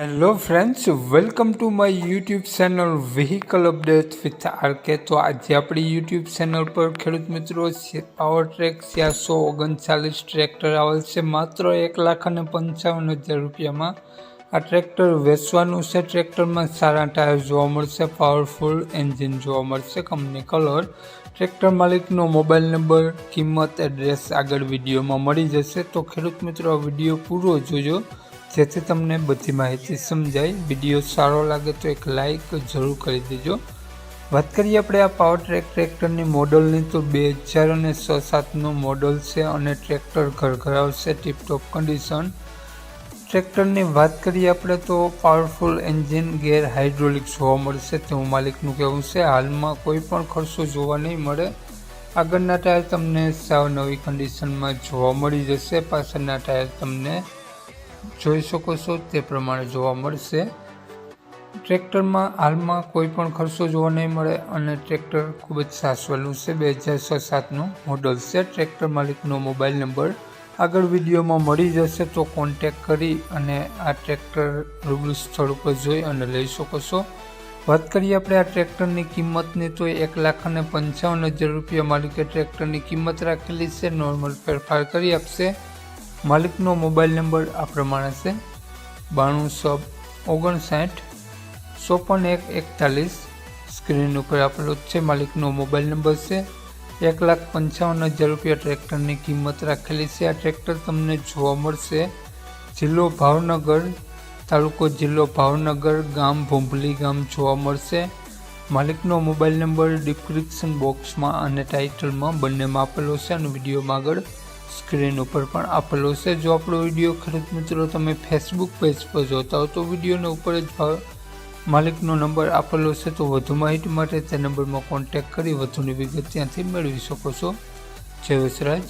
Hello friends welcome to my YouTube channel vehicle update with RK તો આજે આપણી YouTube channel પર ખેડૂત મિત્રો પાવર ટ્રેક ચારસો ઓગણચાલીસ ટ્રેક્ટર આવેલ છે, માત્ર એક લાખ અને પંચાવન હજાર રૂપિયામાં. આ ટ્રેક્ટર વેચવાનું છે ટ્રેક્ટરમાં સારા ટાયર જોવા મળશે પાવરફુલ એન્જિન જોવા મળશે કંપની કલર ટ્રેક્ટર માલિકનો મોબાઈલ નંબર કિંમત એડ્રેસ આગળ વિડીયોમાં મળી જશે. તો ખેડૂત મિત્રો, આ વીડિયો પૂરો જોજો. જેથી તમને બધી માહિતી સમજાય. વીડિયો સારો લાગે તો એક લાઇક જરૂર કરી દેજો. વાત કરીએ આપણે આ પાવર ટ્રેક ટ્રેક્ટરની મોડલની તો બે હજાર અને છ સાતનું મોડલ છે અને ટ્રેક્ટર ઘર ઘર આવશે ટીપટોપ કન્ડિશન ટ્રેક્ટરની વાત કરીએ આપણે તો પાવરફુલ એન્જિન ગેર હાઇડ્રોલિક જોવા મળશે. તેવું માલિકનું કહેવું છે. હાલમાં કોઈ પણ ખર્ચો જોવા નહીં મળે. આગળના ટાયર તમને સાવ નવી કન્ડિશનમાં જોવા મળી જશે. પાછળના ટાયર તમને જોઈ શકો છો, તે પ્રમાણે જોવા મળશે. ટ્રેક્ટરમાં હાલમાં કોઈ પણ ખર્ચો જોવા નહીં મળે અને ટ્રેક્ટર ખૂબ જ સાસવેલું છે. બે હજાર છ સાતનું મોડલ છે. ટ્રેક્ટર માલિકનો મોબાઈલ નંબર આગળ વિડીયોમાં મળી જશે, તો કોન્ટેક કરી અને આ ટ્રેક્ટર રૂબરૂ સ્થળ ઉપર જોઈ અને લઈ શકો છો. વાત કરીએ આપણે આ ટ્રેક્ટરની કિંમતની, તો એક લાખ અને પંચાવન હજાર રૂપિયા માલિકે ટ્રેક્ટરની કિંમત રાખેલી છે. નોર્મલ ફેરફાર કરી આપશે. માલિકનો મોબાઈલ નંબર આ પ્રમાણે છે. બાણું સબ ઓગણસાઠ ચોપન એક એકતાલીસ. સ્ક્રીન ઉપર આપેલો છે, માલિકનો મોબાઈલ નંબર છે. એક લાખ પંચાવન હજાર રૂપિયા ટ્રેક્ટરની કિંમત રાખેલી છે. આ ટ્રેક્ટર તમને જોવા મળશે. જિલ્લો ભાવનગર, તાલુકો જિલ્લો ભાવનગર, ગામ ભોંભલી ગામ જોવા મળશે. માલિકનો મોબાઈલ નંબર ડિસ્ક્રિપ્શન બોક્સમાં અને ટાઇટલમાં બંનેમાં આપેલો છે અને વિડીયોમાં આગળ સ્ક્રીન ઉપર પણ આપેલો છે. જો આપણો વીડિયો ખરીદ મિત્રો તમે ફેસબુક પેજ પર જોતા હો તો વિડીયોને ઉપર જ માલિકનો નંબર આપેલો છે તો વધુ માહિતી માટે તે નંબરમાં કોન્ટેક્ટ કરી વધુની વિગત ત્યાંથી મેળવી શકો છો. જય વસરાજ.